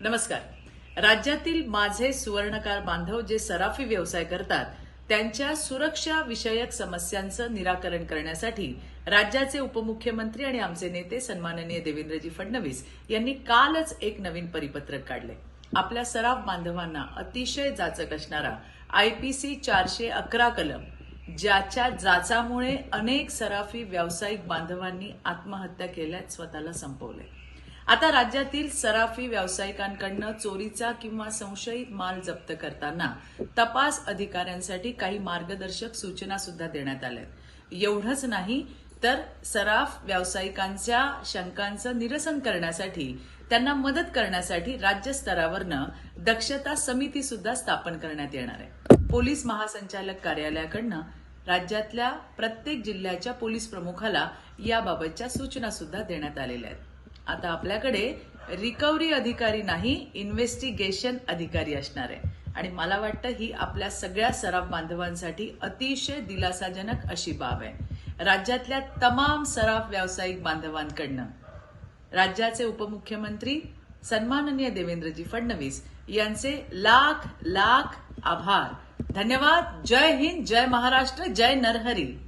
नमस्कार. राज्यातील माझे सुवर्णकार बांधव जे सराफी व्यवसाय करतात त्यांच्या सुरक्षा विषयक समस्यांचं निराकरण करण्यासाठी राज्याचे उपमुख्यमंत्री आणि आमचे नेते सन्माननीय देवेंद्रजी फडणवीस यांनी कालच एक नवीन परिपत्रक काढले. आपल्या सराफ बांधवांना अतिशय जाचक असणारा आयपीसी चारशे अकरा कलम ज्याच्या जाचामुळे अनेक सराफी व्यावसायिक बांधवांनी आत्महत्या केल्यात स्वतःला संपवले आता राज्यातील सराफी व्यावसायिकांकडनं चोरीचा किंवा संशयित माल जप्त करताना तपास अधिकाऱ्यांसाठी काही मार्गदर्शक सूचना सुद्धा देण्यात आल्या. एवढंच नाही तर सराफ व्यावसायिकांच्या शंकांचं निरसन करण्यासाठी त्यांना मदत करण्यासाठी राज्य स्तरावरनं दक्षता समिती सुद्धा स्थापन करण्यात येणार आहे. पोलीस महासंचालक कार्यालयाकडनं राज्यातल्या प्रत्येक जिल्ह्याच्या पोलीस प्रमुखाला याबाबतच्या सूचना सुद्धा देण्यात आलेल्या आहेत. आता आपल्याकडे रिकव्हरी अधिकारी नाही इन्व्हेस्टिगेशन अधिकारी असणार आहे. आणि मला वाटतं ही आपल्या सगळ्या सराफ बांधवांसाठी अतिशय दिलासाजनक अशी बाब आहे. राज्यातल्या तमाम सराफ व्यावसायिक बांधवांकडनं राज्याचे उपमुख्यमंत्री सन्माननीय देवेंद्रजी फडणवीस यांचे लाख लाख आभार. धन्यवाद. जय हिंद जय महाराष्ट्र जय नरहरी.